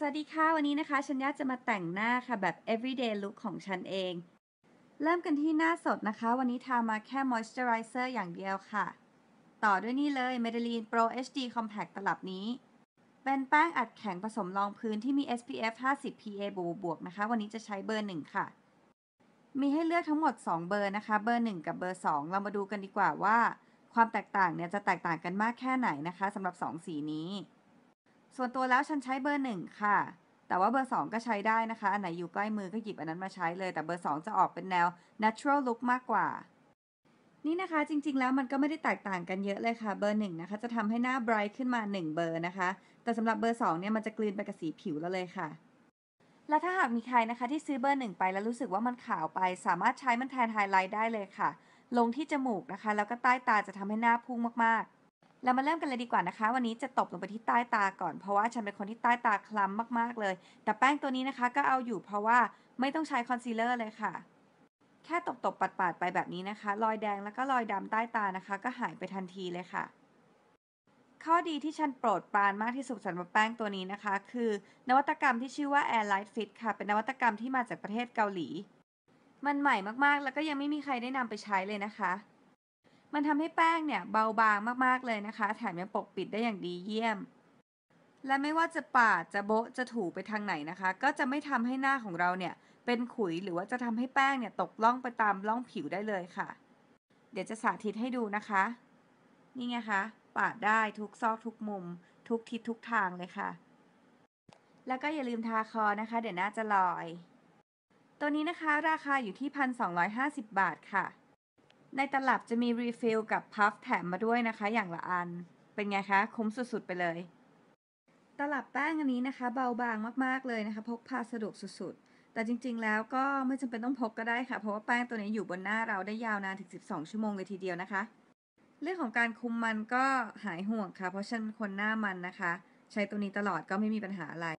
สวัสดีค่ะ วันนี้นะคะฉันยาจะมาแต่งหน้าค่ะแบบ everyday look ของฉันเอง เริ่มกันที่หน้าสดนะคะ วันนี้ทามาแค่ moisturizer อย่างเดียวค่ะ ต่อด้วยนี่เลย Maybelline Pro HD Compact ตลับนี้ เป็นแป้งอัดแข็งผสมรองพื้นที่มี SPF 50 PA บวกบวกนะคะ วันนี้จะใช้เบอร์1ค่ะ มีให้เลือกทั้งหมด 2 เบอร์นะคะ เบอร์ 1 กับเบอร์ 2 เรามาดูกันดีกว่าว่า ความแตกต่างเนี่ยจะแตกต่างกันมากแค่ไหนนะคะสำหรับ 2 สีนี้ ส่วนตัวแล้วฉันใช้เบอร์1ค่ะ แต่ว่าเบอร์ 2 ก็ใช้ได้นะคะ อันไหนอยู่ใกล้มือก็หยิบอันนั้นมาใช้เลย แต่เบอร์ 2 จะออกเป็นแนว natural look มากกว่า นี่นะคะจริงๆแล้วมันก็ไม่ได้แตกต่างกันเยอะเลยค่ะ เบอร์1นะคะจะทำให้หน้า bright ขึ้นมา 1 เบอร์นะคะ แต่สำหรับเบอร์2เนี่ยมันจะกลืนไปกับสีผิวแล้วเลยค่ะและถ้าหากมีใครนะคะที่ซื้อเบอร์1ไปแล้วรู้สึกว่ามันขาวไป สามารถใช้มันแทนไฮไลท์ได้เลยค่ะ ลงที่จมูกนะคะ แล้วก็ใต้ตาจะทำให้หน้าพุ่งมากๆ เรามาเริ่มกันเลยดีกว่านะคะ วันนี้จะตบลงไปที่ใต้ตาก่อน เพราะว่าฉันเป็นคนที่ใต้ตาคล้ำมากๆเลย แต่แป้งตัวนี้นะคะก็เอาอยู่เพราะว่าไม่ต้องใช้คอนซีลเลอร์เลยค่ะ แค่ตบๆปัดๆไปแบบนี้นะคะ รอยแดงแล้วก็รอยดำใต้ตานะคะ ก็หายไปทันทีเลยค่ะ ข้อดีที่ฉันโปรดปรานมากที่สุดสำหรับแป้งตัวนี้นะคะ คือนวัตกรรมที่ชื่อว่า Air Light Fit ค่ะ เป็นนวัตกรรมที่มาจากประเทศเกาหลี มันใหม่มากๆ แล้วก็ยังไม่มีใครได้นำไปใช้เลยนะคะ มันทำให้แป้งเนี่ยเบาบางมากๆเลยนะคะ แถมยังปกปิดได้อย่างดีเยี่ยม และไม่ว่าจะปาดจะโบะจะถูไปทางไหนนะคะ ก็จะไม่ทำให้หน้าของเราเนี่ยเป็นขุยหรือว่าจะทำให้แป้งเนี่ยตกล่องไปตามล่องผิวได้เลยค่ะ เดี๋ยวจะสาธิตให้ดูนะคะ นี่ไงคะปาดได้ทุกซอกทุกมุม ทุกทิศทุกทางเลยค่ะ แล้วก็อย่าลืมทาคอนะคะ เดี๋ยวหน้าจะลอย ตัวนี้นะคะราคาอยู่ที่ 1,250 บาทค่ะ ในตลับจะมีรีฟิลกับพัฟแถมมาด้วยนะคะ อย่างละอัน เป็นไงคะ คุ้มสุดๆไปเลย ตลับแป้งอันนี้นะคะ เบาบางมากๆเลยนะคะ พกพาสะดวกสุดๆ แต่จริงๆแล้วก็ไม่จำเป็นต้องพกก็ได้ค่ะ เพราะว่าแป้งตัวนี้อยู่บนหน้าเราได้ยาวนานถึง 12 ชั่วโมงเลยทีเดียวนะคะ เรื่องของการคุมมันก็หายห่วงค่ะ เพราะฉันเป็นคนหน้ามันนะคะ ใช้ตัวนี้ตลอดก็ไม่มีปัญหาอะไร